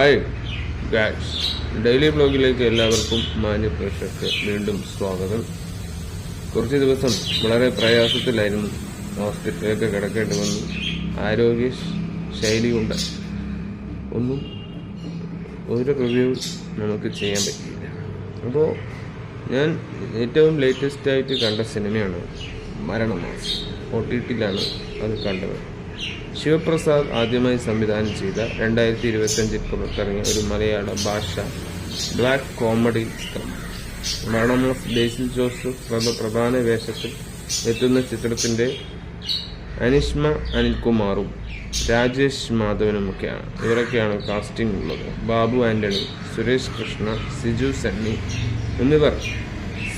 Hi God's daily ബ്ലോഗിലേക്ക് എല്ലാവർക്കും മാന്യ പ്രേക്ഷകർക്ക് വീണ്ടും സ്വാഗതം. കുറച്ച് ദിവസം വളരെ പ്രയാസത്തിലായിരുന്നു ഹോസ്പിറ്റലിലേക്ക് കിടക്കേണ്ടി വന്നു. ആരോഗ്യ ശൈലി കൊണ്ട് ഒന്നും ഒരു റിവ്യൂ നമുക്ക് ചെയ്യാൻ പറ്റിയില്ല. അപ്പോൾ ഞാൻ ഏറ്റവും ലേറ്റസ്റ്റായിട്ട് കണ്ട സിനിമയാണ് മരണമാസ് ഒ ടി ടിയിലാണ് അത് കണ്ടത്. ശിവപ്രസാദ് ആദ്യമായി സംവിധാനം ചെയ്ത രണ്ടായിരത്തി ഇരുപത്തഞ്ചിൽ പുറത്തിറങ്ങിയ ഒരു മലയാള ഭാഷ ബ്ലാക്ക് കോമഡി ചിത്രം. മരണം ഓഫ് ബേസിൽ ജോസഫ് പ്രധ- പ്രധാന വേഷത്തിൽ എത്തുന്ന ചിത്രത്തിന്റെ അനിഷ്മ അനിൽകുമാറും രാജേഷ് മാധവനുമൊക്കെയാണ്. ഇവരൊക്കെയാണ് കാസ്റ്റിംഗ് ഉള്ളത്. ബാബു ആന്റണി സുരേഷ് കൃഷ്ണ സിജു സണ്ണി എന്നിവർ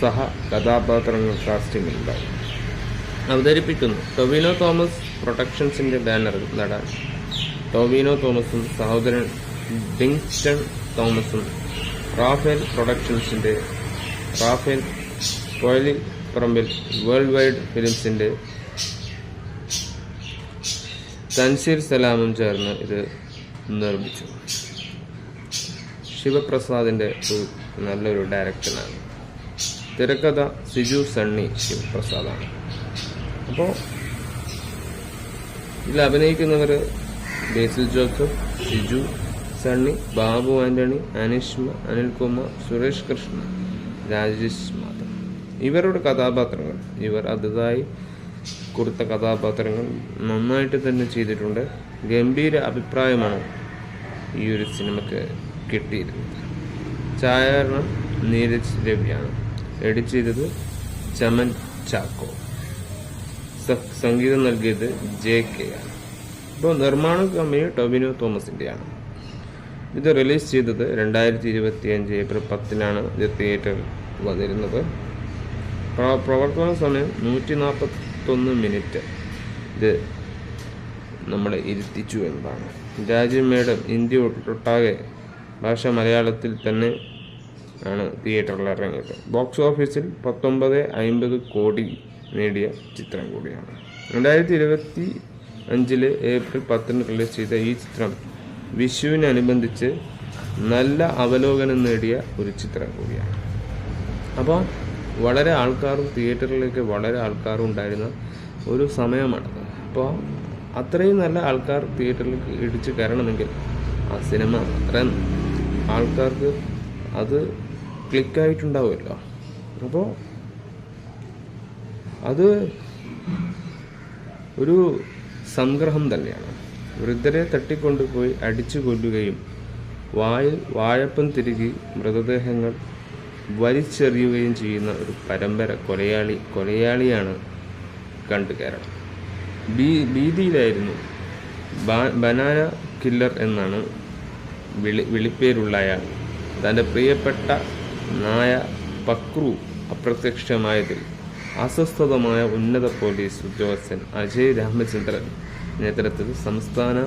സഹ കഥാപാത്രങ്ങൾ കാസ്റ്റിംഗ് കാസ്റ്റിംഗിലുണ്ടാവും അവതരിപ്പിക്കുന്നു. ടൊവിനോ തോമസ് പ്രൊഡക്ഷൻസിന്റെ ബാനറിൽ നട ടൊവിനോ തോമസും സഹോദരൻ ഡിങ്സ്റ്റൺ തോമസും റാഫേൽ പ്രൊഡക്ഷൻസിന്റെ റാഫേൽ കോയലി പറമ്പിൽ വേൾഡ് വൈഡ് ഫിലിംസിന്റെ തൻസീർ സലാമും ചേർന്ന് ഇത് നിർമ്മിച്ചു. ശിവപ്രസാദിന്റെ ഒരു നല്ലൊരു ഡയറക്ടറാണ്. തിരക്കഥ സിജു സണ്ണി ശിവപ്രസാദാണ്. അപ്പോൾ ഇതിൽ അഭിനയിക്കുന്നവർ Basil Joseph Shiju Sunny Babu Antony Anishma Anilkumar Suresh Krishna Rajesh Madhav. ഇവരുടെ കഥാപാത്രങ്ങൾ ഇവർ അതുതായി കൊടുത്ത കഥാപാത്രങ്ങൾ നന്നായിട്ട് തന്നെ ചെയ്തിട്ടുണ്ട്. ഗംഭീര അഭിപ്രായമാണ് ഈ ഒരു സിനിമക്ക് കിട്ടിയിരുന്നത്. ഛായാകരണം നീരജ് രവിയാണ്. എഡിറ്റ് ചെയ്തത് ചമൻ ചാക്കോ. സംഗീതം നൽകിയത് ജെ കെ ആണ്. ഇപ്പോൾ നിർമ്മാണ കമ്പനി ടൊബിനോ തോമസിന്റെയാണ് ഇത് റിലീസ് ചെയ്തത് രണ്ടായിരത്തി ഇരുപത്തി അഞ്ച് ഏപ്രിൽ പത്തിനാണ് ഇത് തിയേറ്ററിൽ വന്നിരുന്നത്. പ്ര- പ്രവർത്തന സമയം നൂറ്റി നാൽപ്പത്തൊന്ന് മിനിറ്റ്. ഇത് നമ്മളെ ഇരുത്തിച്ചു എന്നതാണ്. രാജീവ് മേഡം ഇന്ത്യ ഒട്ടാകെ ഭാഷ മലയാളത്തിൽ തന്നെ ആണ് തിയേറ്ററിൽ ഇറങ്ങിയത്. ബോക്സ് ഓഫീസിൽ പത്തൊമ്പത് അമ്പത് കോടി നേടിയ ചിത്രം കൂടിയാണ്. രണ്ടായിരത്തി ഇരുപത്തി അഞ്ചിൽ ഏപ്രിൽ പത്തിന് റിലീസ് ചെയ്ത ഈ ചിത്രം വിഷുവിനനുബന്ധിച്ച് നല്ല അവലോകനം നേടിയ ഒരു ചിത്രം കൂടിയാണ്. അപ്പോൾ വളരെ ആൾക്കാരും തിയേറ്ററിലേക്ക് വളരെ ആൾക്കാരും ഉണ്ടായിരുന്ന ഒരു സമയമാണത് അപ്പോൾ അത്രയും നല്ല ആൾക്കാർ തിയേറ്ററിലേക്ക് ഇടിച്ച് കയറണമെങ്കിൽ ആ സിനിമ അത്ര ആൾക്കാർക്ക് അത് ക്ലിക്കായിട്ടുണ്ടാവുമല്ലോ. അപ്പോൾ അത് ഒരു സംഗ്രഹം തന്നെയാണ്. വൃദ്ധരെ തട്ടിക്കൊണ്ടുപോയി അടിച്ചു കൊല്ലുകയും വായിൽ വാഴപ്പം തിരുകി മൃതദേഹങ്ങൾ വലിച്ചെറിയുകയും ചെയ്യുന്ന ഒരു പരമ്പര കൊലയാളി കൊലയാളിയാണ് കണ്ടു കേരളം. ഭീ ഭീതിയിലായിരുന്നു. ബനാന കില്ലർ എന്നാണ് വിളി വിളിപ്പേരുള്ള അയാൾ തന്റെ പ്രിയപ്പെട്ട നായ പക്രു അപ്രത്യക്ഷമായതിൽ അസ്വസ്ഥതമായ ഉന്നത പോലീസ് ഉദ്യോഗസ്ഥൻ അജയ് രാമചന്ദ്രൻ നേതൃത്വത്തിൽ സംസ്ഥാന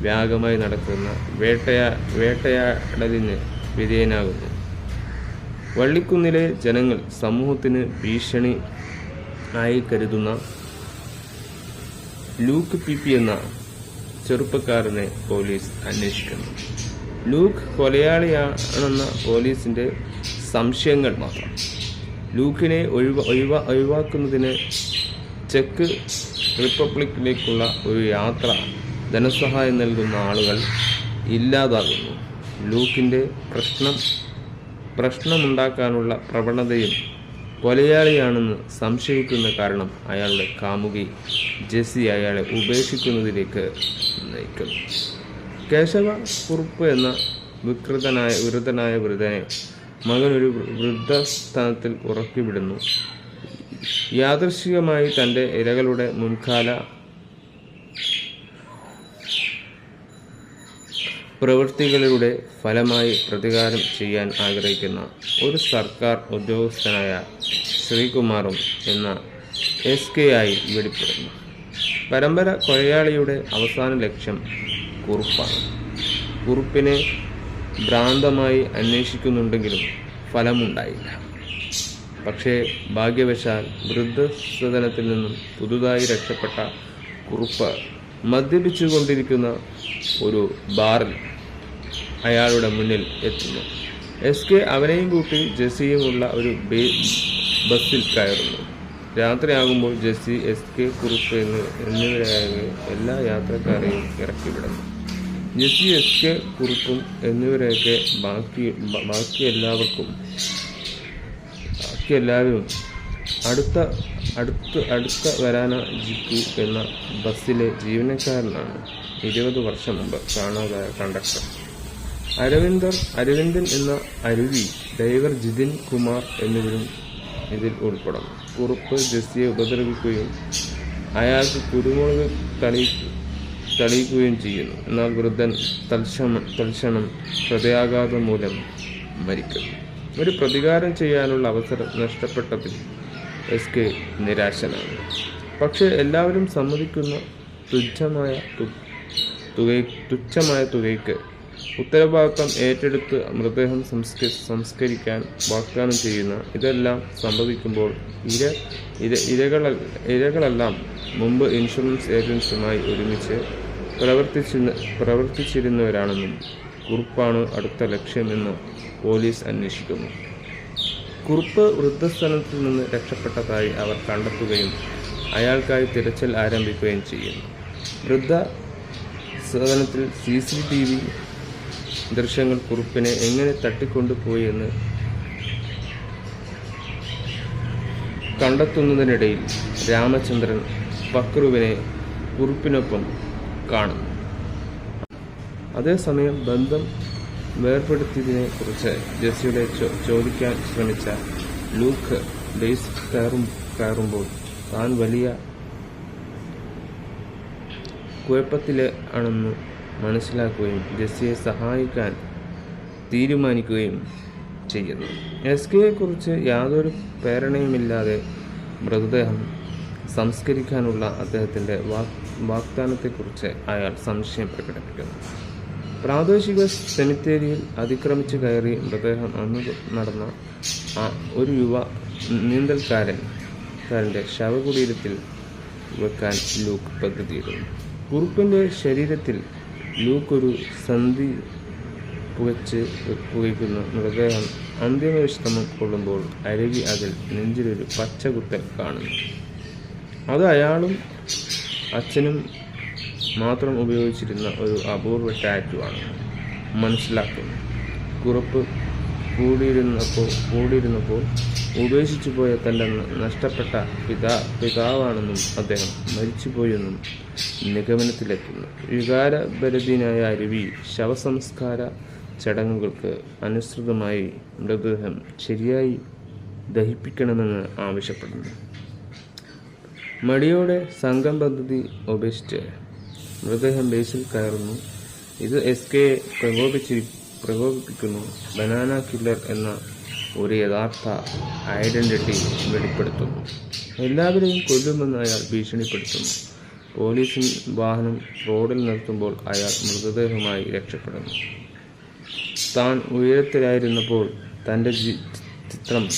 വ്യാപകമായി നടക്കുന്ന വേട്ടയാ വേട്ടയാടലിന് വിധേയനാകുന്നു. വള്ളിക്കുന്നിലെ ജനങ്ങൾ സമൂഹത്തിന് ഭീഷണി ആയി കരുതുന്ന ലൂക്ക് പി പി എന്ന ചെറുപ്പക്കാരനെ പോലീസ് അന്വേഷിക്കുന്നു. ലൂക്ക് കൊലയാളിയാണെന്ന പോലീസിന്റെ സംശയങ്ങൾ മാത്രം. ലൂക്കിനെ ഒഴിവ ഒഴിവ ഒഴിവാക്കുന്നതിന് ചെക്ക് റിപ്പബ്ലിക്കിലേക്കുള്ള ഒരു യാത്ര ധനസഹായം നൽകുന്ന ആളുകൾ ഇല്ലാതാകുന്നു. ലൂക്കിന്റെ പ്രശ്നം പ്രശ്നമുണ്ടാക്കാനുള്ള പ്രവണതയും കൊലയാളിയാണെന്ന് സംശയിക്കുന്ന കാരണം അയാളുടെ കാമുകി ജെസ്സി അയാളെ ഉപേക്ഷിക്കുന്നതിലേക്ക് നയിക്കുന്നു. കേശവ കുറുപ്പ് എന്ന വികൃതനായ വിരുദ്ധനായ വൃദ്ധനെ മകൻ ഒരു വൃദ്ധസ്ഥാനത്തിൽ ഉറക്കിവിടുന്നു. യാദൃശികമായി തന്റെ ഇരകളുടെ മുൻകാല പ്രവൃത്തികളുടെ ഫലമായി പ്രതികാരം ചെയ്യാൻ ആഗ്രഹിക്കുന്ന ഒരു സർക്കാർ ഉദ്യോഗസ്ഥനായ ശ്രീകുമാറും എന്ന എസ് കെ ആയി വെളിപ്പെടുന്നു പരമ്പര കൊലയാളിയുടെ അവസാന ലക്ഷ്യം കുറുപ്പാണ്. കുറുപ്പിനെ ഭ്രാന്തമായി അന്വേഷിക്കുന്നുണ്ടെങ്കിലും ഫലമുണ്ടായില്ല. പക്ഷേ ഭാഗ്യവശാൽ വൃദ്ധസദനത്തിൽ നിന്നും പുതുതായി രക്ഷപ്പെട്ട കുറുപ്പ് മദ്യപിച്ചുകൊണ്ടിരിക്കുന്ന ഒരു ബാറിൽ അയാളുടെ മുന്നിൽ എത്തുന്നു. എസ് കെ അവനെയും കൂട്ടി ജെസ്സിയുമുള്ള ഒരു ബേ- ബസ്സിൽ കയറുന്നു. രാത്രിയാകുമ്പോൾ ജെസ്സി എസ് കെ കുറുപ്പ് എന്നിവരായ എല്ലാ യാത്രക്കാരെയും ഇറക്കി വിടുന്നു ജെസ്സി എസ് കെ കുറുപ്പും എന്നിവരെയൊക്കെ ബാക്കി ബാക്കി എല്ലാവർക്കും ബാക്കി എല്ലാവരും അടുത്ത അടുത്ത് അടുത്ത വരാന ജിക്കു എന്ന ബസ്സിലെ ജീവനക്കാരനാണ് ഇരുപത് വർഷം മുമ്പ് കാണാതായ കണ്ടക്ടർ. അരവിന്ദർ അരവിന്ദൻ എന്ന അരുവി ഡ്രൈവർ ജിതിൻ കുമാർ എന്നിവരും ഇതിൽ ഉൾപ്പെടും കുറുപ്പ് ജെസ്സിയെ ഉപദ്രവിക്കുകയും അയാൾക്ക് കുരുമുളക് തളി തളിയിക്കുകയും ചെയ്യുന്നു. എന്നാൽ വൃദ്ധൻ തൽക്ഷണം തൽക്ഷണം ഹൃദയാഘാതം മൂലം മരിക്കുന്നു. ഒരു പ്രതികാരം ചെയ്യാനുള്ള അവസരം നഷ്ടപ്പെട്ടതിൽ എസ് കെ നിരാശനാണ്. പക്ഷേ എല്ലാവരും സമ്മതിക്കുന്ന തുച്ഛമായ തുക തുക തുച്ഛമായ തുകയ്ക്ക് ഉത്തരവാദിത്തം ഏറ്റെടുത്ത് മൃതദേഹം സംസ്ക സംസ്കരിക്കാൻ വാഗ്ദാനം ചെയ്യുന്ന ഇതെല്ലാം സംഭവിക്കുമ്പോൾ ഇര ഇര ഇരകള ഇരകളെല്ലാം മുമ്പ് ഇൻഷുറൻസ് ഏജൻസുമായി ഒരുമിച്ച് പ്രവർത്തിച്ചിരുന്ന പ്രവർത്തിച്ചിരുന്നവരാണെന്നും കുറിപ്പാണ് അടുത്ത ലക്ഷ്യമെന്ന് പോലീസ് അന്വേഷിക്കുന്നു. കുറുപ്പ് വൃദ്ധസ്ഥലത്തിൽ നിന്ന് രക്ഷപ്പെട്ടതായി അവർ കണ്ടെത്തുകയും അയാൾക്കായി തിരച്ചിൽ ആരംഭിക്കുകയും ചെയ്യുന്നു. വൃദ്ധ സദനത്തിൽ സി സി ടി വി ദൃശ്യങ്ങൾ കുറുപ്പിനെ എങ്ങനെ തട്ടിക്കൊണ്ടുപോയി എന്ന് കണ്ടെത്തുന്നതിനിടയിൽ രാമചന്ദ്രൻ പക്രുവിനെ കുറുപ്പിനൊപ്പം കാണുന്നു. അതേസമയം ബന്ധം വേർപെടുത്തിയതിനെ കുറിച്ച് ജെസ്സിയുടെ ചോദിക്കാൻ ശ്രമിച്ച ലൂക്ക് ബേസ് കയറും കയറുമ്പോൾ താൻ വലിയ കുഴപ്പത്തിലെ ആണെന്ന് മനസ്സിലാക്കുകയും ജെസ്സിയെ സഹായിക്കാൻ തീരുമാനിക്കുകയും ചെയ്യുന്നു. എസ് കെയെക്കുറിച്ച് യാതൊരു പ്രേരണയുമില്ലാതെ മൃതദേഹം സംസ്കരിക്കാനുള്ള അദ്ദേഹത്തിന്റെ വാഗ് വാഗ്ദാനത്തെക്കുറിച്ച് അയാൾ സംശയം പ്രകടിപ്പിക്കുന്നു. പ്രാദേശിക സെമിത്തേരിയിൽ അതിക്രമിച്ച് കയറി മൃതദേഹം അന്ന് നടന്ന ഒരു യുവ നീന്തൽക്കാരൻ കാരന്റെ ശവകുടീരത്തിൽ വെക്കാൻ ലൂക്ക് പദ്ധതിയിടുന്നു. കുറുപ്പിന്റെ ശരീരത്തിൽ ലൂക്ക് ഒരു സന്ധി പുകച്ച് പുകയ്ക്കുന്ന. മൃതദേഹം അന്തിമവിശ്രമം കൊള്ളുമ്പോൾ അരുവി അതിൽ നെഞ്ചിലൊരു പച്ചകുത്തൽ കാണുന്നു. അത് അയാളും അച്ഛനും മാത്രം ഉപയോഗിച്ചിരുന്ന ഒരു അപൂർവ ടാറ്റു ആണ്. മനസ്സിലാക്കുന്നു. കുറുപ്പ് കൂടിയിരുന്നപ്പോൾ കൂടിയിരുന്നപ്പോൾ ഉപേക്ഷിച്ചു പോയ തല്ലെന്ന് നഷ്ടപ്പെട്ട പിതാ പിതാവാണെന്നും അദ്ദേഹം മരിച്ചുപോയെന്നും നിഗമനത്തിലെത്തുന്നു. വികാരഭരതിനായ അരുവി ശവസംസ്കാര ചടങ്ങുകൾക്ക് അനുസൃതമായി മൃതദേഹം ശരിയായി ദഹിപ്പിക്കണമെന്ന് ആവശ്യപ്പെടുന്നു. മടിയോടെ സംഘം പദ്ധതി ഉപേക്ഷിച്ച് മൃതദേഹം ബേസിൽ കയറുന്നു. ഇത് എസ് കെ പ്രകോപിച്ചി പ്രകോപിപ്പിക്കുന്നു. ബനാന കില്ലർ എന്ന ഒരു യഥാർത്ഥ ഐഡന്റിറ്റി വെളിപ്പെടുത്തുന്നു. എല്ലാവരെയും കൊല്ലുമെന്ന് അയാൾ ഭീഷണിപ്പെടുത്തുന്നു. പോലീസിന് വാഹനം റോഡിൽ നിർത്തുമ്പോൾ അയാൾ മൃതദേഹമായി രക്ഷപ്പെടുന്നു. താൻ ഉയരത്തിലായിരുന്നപ്പോൾ തന്റെ ചിത്രം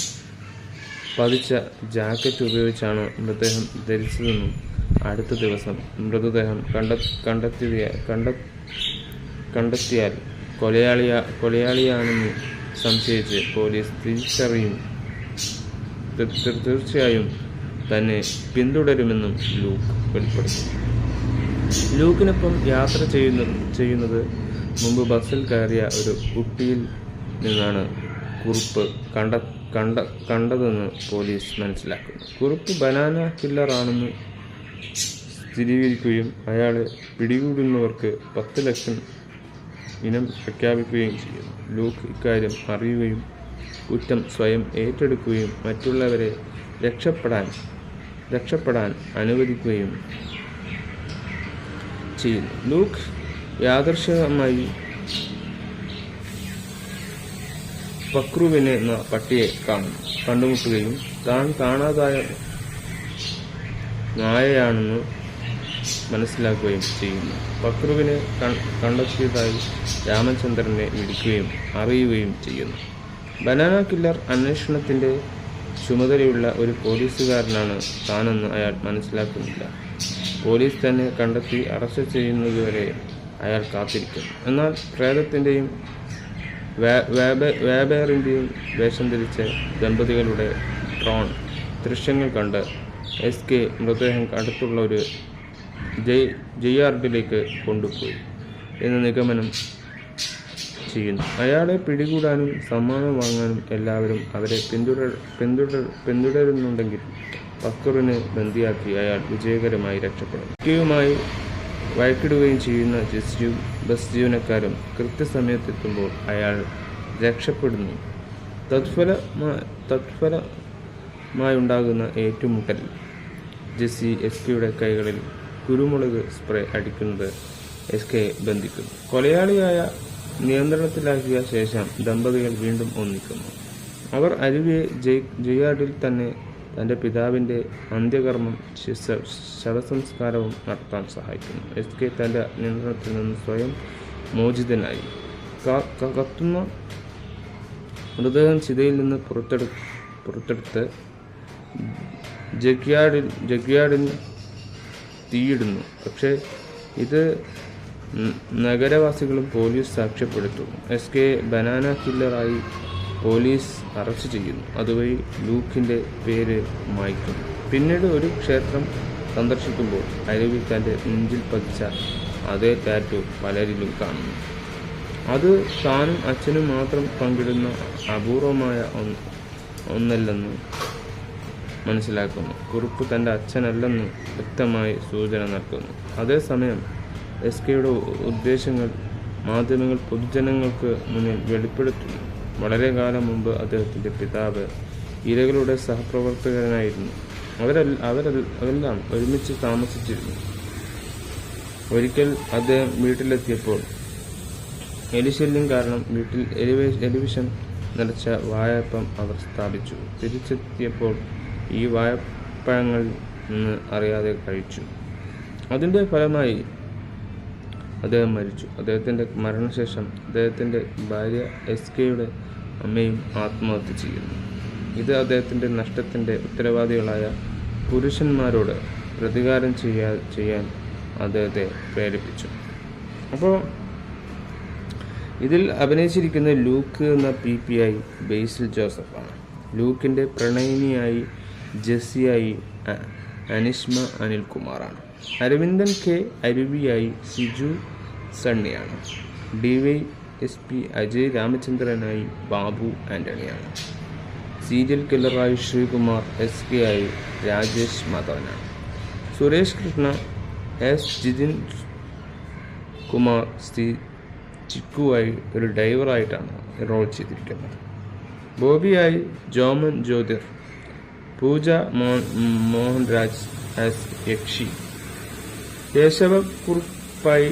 പതിച്ച ജാക്കറ്റ് ഉപയോഗിച്ചാണ് മൃതദേഹം ധരിച്ചതെന്നും അടുത്ത ദിവസം മൃതദേഹം കണ്ട കണ്ടെത്തിയ കണ്ട കണ്ടെത്തിയാൽ കൊലയാളിയ കൊലയാളിയാണെന്ന് സംശയിച്ച് പോലീസ് തിരിച്ചറിയും. തീർച്ചയായും തന്നെ പിന്തുടരുമെന്നും ലൂക്ക് വെളിപ്പെടുത്തി. ലൂക്കിനൊപ്പം യാത്ര ചെയ്യുന്ന ചെയ്യുന്നത് മുമ്പ് ബസ്സിൽ കയറിയ ഒരു കുട്ടിയിൽ നിന്നാണ് കുറിപ്പ് കണ്ട കണ്ട കണ്ടതെന്ന് പോലീസ് മനസ്സിലാക്കുന്നു. കുറിപ്പ് ബനാന കില്ലറാണെന്ന് സ്ഥിരീകരിക്കുകയും അയാളെ പിടികൂടുന്നവർക്ക് പത്ത് ലക്ഷം ഇനം പ്രഖ്യാപിക്കുകയും ചെയ്യുന്നു. ലൂക്ക് ഇക്കാര്യം അറിയുകയും കുറ്റം സ്വയം ഏറ്റെടുക്കുകയും മറ്റുള്ളവരെ രക്ഷപ്പെടാൻ രക്ഷപ്പെടാൻ അനുവദിക്കുകയും ചെയ്യുന്നു. ലൂക്ക് യാദർശികമായി പക്രുവിനെ എന്ന പട്ടിയെ കാണുന്നു കണ്ടുമുട്ടുകയും താൻ കാണാതായ നായയാണെന്ന് മനസ്സിലാക്കുകയും ചെയ്യുന്നു. വക്രുവിനെ കണ്ടെത്തിയതായി രാമചന്ദ്രനെ വിളിക്കുകയും അറിയുകയും ചെയ്യുന്നു. ബനാന കില്ലർ അന്വേഷണത്തിന്റെ ചുമതലയുള്ള ഒരു പോലീസുകാരനാണ് താനെന്ന് അയാൾ മനസ്സിലാക്കുന്നില്ല. പോലീസ് തന്നെ കണ്ടെത്തി അറസ്റ്റ് ചെയ്യുന്നതുവരെ അയാൾ കാത്തിരിക്കുന്നു. എന്നാൽ പ്രേതത്തിന്റെയും വേബേറിന്റെയും വേഷം ധരിച്ച ദമ്പതികളുടെ ഡ്രോൺ ദൃശ്യങ്ങൾ കണ്ട് എസ് കെ മൃതദേഹം അടുത്തുള്ള ഒരു ജയ് ജയ്യാർഡിലേക്ക് കൊണ്ടുപോയി എന്ന് നിഗമനം ചെയ്യുന്നു. അയാളെ പിടികൂടാനും സമ്മാനം വാങ്ങാനും എല്ലാവരും അവരെ പിന്തുടർ പിന്തുടർ പിന്തുടരുന്നുണ്ടെങ്കിൽ ബക്കറിനെ ബന്ദിയാക്കി അയാൾ വിജയകരമായി രക്ഷപ്പെടും. യുമായി വഴക്കിടുകയും ചെയ്യുന്ന ജസ്യു ബസ് ജീവനക്കാരും കൃത്യസമയത്തെത്തുമ്പോൾ അയാൾ രക്ഷപ്പെടുന്നു. തത്ഫലമാ തത്ഫലമായുണ്ടാകുന്ന ഏറ്റുമുട്ടൽ ജെസ്സി എസ് കെയുടെ കൈകളിൽ കുരുമുളക് സ്പ്രേ അടിക്കുന്നത് എസ് കെ ബന്ധിക്കുന്നു. കൊലയാളിയായ നിയന്ത്രണത്തിലാക്കിയ ശേഷം ദമ്പതികൾ വീണ്ടും ഒന്നിക്കുന്നു. അവർ അരുവിയെ ജയ് ജുയാഡിൽ തന്നെ തന്റെ പിതാവിന്റെ അന്ത്യകർമ്മം ശവസംസ്കാരവും നടത്താൻ സഹായിക്കുന്നു. എസ് കെ തന്റെ നിയന്ത്രണത്തിൽ നിന്ന് സ്വയം മോചിതനായി. കത്തുന്ന മൃതദേഹം ചിതയിൽ നിന്ന് പുറത്തെടു പുറത്തെടുത്ത് ജഗ്യാഡിൽ ജഗ്യാർഡിന് തീയിടുന്നു പക്ഷേ ഇത് നഗരവാസികളും പോലീസ് സാക്ഷ്യപ്പെടുത്തുന്നു. എസ് കെ ബനാന കില്ലറായി പോലീസ് അറസ്റ്റ് ചെയ്യുന്നു. അതുവഴി ലൂക്കിന്റെ പേര് മായ്ക്കുന്നു. പിന്നീട് ഒരു ക്ഷേത്രം സന്ദർശിക്കുമ്പോൾ അരവി തന്റെ നെഞ്ചിൽ പതിച്ച അതേ ടാറ്റു പലരിലും കാണുന്നു. അത് താനും അച്ഛനും മാത്രം പങ്കിടുന്ന അപൂർവമായ ഒന്ന് ഒന്നല്ലെന്ന് മനസ്സിലാക്കുന്നു. കുറുപ്പ് തന്റെ അച്ഛനല്ലെന്ന് വ്യക്തമായി സൂചന നൽകുന്നു. അതേസമയം എസ് കെയുടെ ഉദ്ദേശങ്ങൾ മാധ്യമങ്ങൾ പൊതുജനങ്ങൾക്ക് മുന്നിൽ വെളിപ്പെടുത്തുന്നു. വളരെ കാലം മുമ്പ് അദ്ദേഹത്തിന്റെ പിതാവ് ഇരകളുടെ സഹപ്രവർത്തകനായിരുന്നു. അവരെല്ലാം അവരെല്ലാം ഒരുമിച്ച് താമസിച്ചിരുന്നു. ഒരിക്കൽ അദ്ദേഹം വീട്ടിലെത്തിയപ്പോൾ എലിശല്യം കാരണം വീട്ടിൽ എലിവേ എലിവിഷൻ നിറച്ച വായപ്പം അവർ സ്ഥാപിച്ചു. തിരിച്ചെത്തിയപ്പോൾ ഈ വാഴപ്പഴങ്ങൾ നിന്ന് അറിയാതെ കഴിച്ചു. അതിന്റെ ഫലമായി അദ്ദേഹം മരിച്ചു. അദ്ദേഹത്തിന്റെ മരണശേഷം അദ്ദേഹത്തിന്റെ ഭാര്യ എസ് കെയുടെ അമ്മയും ആത്മഹത്യ ചെയ്യുന്നു. ഇത് അദ്ദേഹത്തിന്റെ നഷ്ടത്തിന്റെ ഉത്തരവാദികളായ പുരുഷന്മാരോട് പ്രതികാരം ചെയ്യാ ചെയ്യാൻ അദ്ദേഹത്തെ പ്രേരിപ്പിച്ചു. അപ്പോൾ ഇതിൽ അഭിനയിച്ചിരിക്കുന്ന ലൂക്ക് എന്ന പി പി ഐ ബേസിൽ ജോസഫാണ്. ലൂക്കിന്റെ പ്രണയിനിയായി ജെസ്സിയായി അ- അനിഷ്മ അനിൽകുമാറാണ്. അരവിന്ദൻ കെ അരുവിയായി Siju സണ്ണിയാണ്. D Y S P Ajay രാമചന്ദ്രനായി Babu ആന്റണിയാണ് സീരിയൽ കില്ലറായി ശ്രീകുമാർ എസ് കെ ആയി രാജേഷ് മാധവനാണ്. സുരേഷ് കൃഷ്ണ എസ് ജിതിൻ കുമാർ സി ചിക്കുവായി ഒരു ഡ്രൈവറായിട്ടാണ് റോൾ ചെയ്തിരിക്കുന്നത്. ബോബിയായി ജോമൻ ജ്യോതിർ പൂജ മോഹൻ മോഹൻരാജ് ആസ് യക്ഷി. കേശവക്കുറുപ്പായി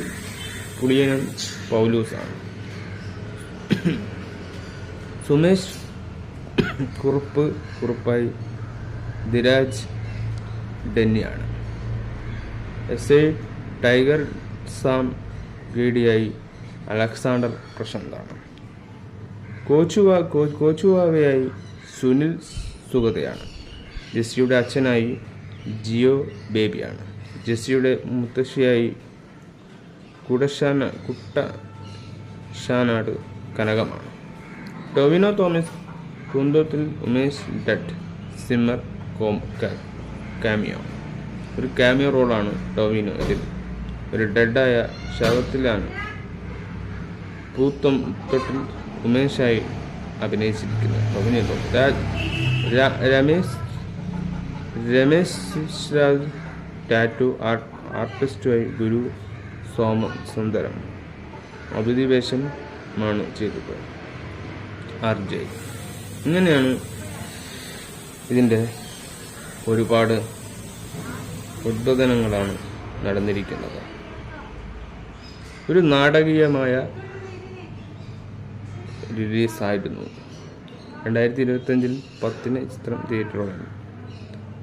പുളിയനം പൗലൂസാണ്. സുമേഷ് കുറുപ്പ് കുറുപ്പായി ധിരാജ് ഡെന്നിയാണ് എസ് ഐ ടൈഗർ സാം ഗേഡിയായി അലക്സാണ്ടർ പ്രശാന്താണ്. കോച്ചുവ കോച്ചുവാവയായി സുനിൽ സുഗതയാണ്. ജെസ്സിയുടെ അച്ഛനായി ജിയോ ബേബിയാണ്. ജെസ്സിയുടെ മുത്തശ്ശിയായി കുടശാന കുട്ട ഷാനാട് കനകമാണ്. ടൊവിനോ തോമസ് കുന്തത്തിൽ ഉമേഷ് ഡട്ട് സിമ്മർ കോം കാമിയോ. ഒരു കാമിയോ റോളാണ് ടൊവിനോ ഇതിൽ ഒരു ഡെഡായ ശവത്തിലാണ് പൂത്തം തൊട്ടിൽ ഉമേഷായി അഭിനയിച്ചിരിക്കുന്നത്. Tovino Thomas. Ramesh Ramesh Raj tattoo art ആർട്ടിസ്റ്റുമായി Guru സോമ സുന്ദരം അതിഥി വേഷമാണ് ചെയ്തത്. R J. ഇങ്ങനെയാണ് ഇതിന്റെ ഒരുപാട് ഉദ്ബോധനങ്ങളാണ് നടന്നിരിക്കുന്നത്. ഒരു നാടകീയമായ റിലീസായിരുന്നു. രണ്ടായിരത്തി ഇരുപത്തഞ്ചിൽ പത്തിന് ചിത്രം തിയേറ്ററുകളിൽ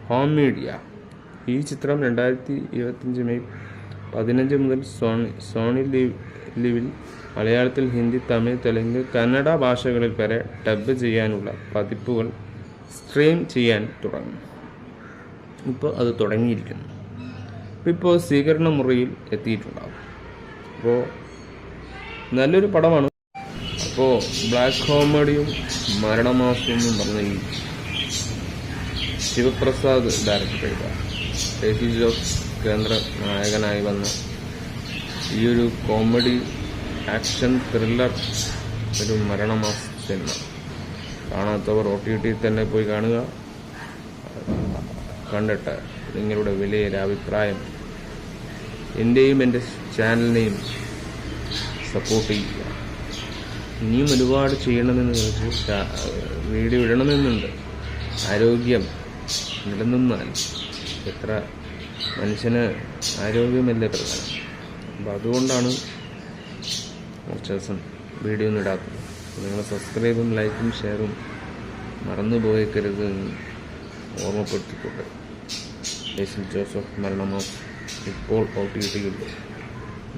ഹോം മീഡിയ ഈ ചിത്രം രണ്ടായിരത്തി ഇരുപത്തഞ്ച് മെയ് പതിനഞ്ച് മുതൽ സോണി സോണി ലിവ് ലിവിൽ മലയാളത്തിൽ ഹിന്ദി തമിഴ് തെലുങ്ക് കന്നഡ ഭാഷകളിൽ വരെ ഡബ് ചെയ്യാനുള്ള പതിപ്പുകൾ സ്ട്രീം ചെയ്യാൻ തുടങ്ങി. ഇപ്പോൾ അത് തുടങ്ങിയിരിക്കുന്നു. ഇപ്പോൾ സ്വീകരണ മുറിയിൽ എത്തിയിട്ടുണ്ടാകും അപ്പോൾ നല്ലൊരു പടമാണ്. അപ്പോൾ ബ്ലാക്ക് കോമഡിയും മരണമാസവും എന്നും പറഞ്ഞ ഈ ശിവപ്രസാദ് ഡയറക്ടർ ചെയ്ത. ഷെയ്ഖി ജോസ് കേന്ദ്ര നായകനായി വന്ന ഈ ഒരു കോമഡി ആക്ഷൻ ത്രില്ലർ ഒരു മരണമാസ സിനിമ. കാണാത്തവർ ഒ ടി ടി തന്നെ പോയി കാണുക. കണ്ടിട്ട് നിങ്ങളുടെ വിലയേറെ അഭിപ്രായം എന്റെയും എന്റെ ചാനലിനെയും സപ്പോർട്ട് ചെയ്യുക. ഇനിയും ഒരുപാട് ചെയ്യണമെന്ന് ചോദിച്ചു ചാ- വീഡിയോ ഇടണമെന്നുണ്ട്. ആരോഗ്യം നിലനിന്നാൽ എത്ര മനുഷ്യന് ആരോഗ്യമല്ലേ പ്രധാനം അപ്പം അതുകൊണ്ടാണ് കുറച്ച് ദിവസം വീഡിയോ ഒന്നും ഇടാത്തത്. നിങ്ങൾ സബ്സ്ക്രൈബും ലൈക്കും ഷെയറും മറന്നു പോയേക്കരുത് ഓർമ്മപ്പെടുത്തിക്കൊണ്ട് ബേസിൽ ജോസഫ് മരണമോ ഇപ്പോൾ ഒ ടി ടിയിൽ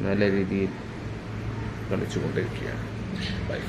നല്ല രീതിയിൽ കളിച്ചുകൊണ്ടിരിക്കുകയാണ്. ബൈ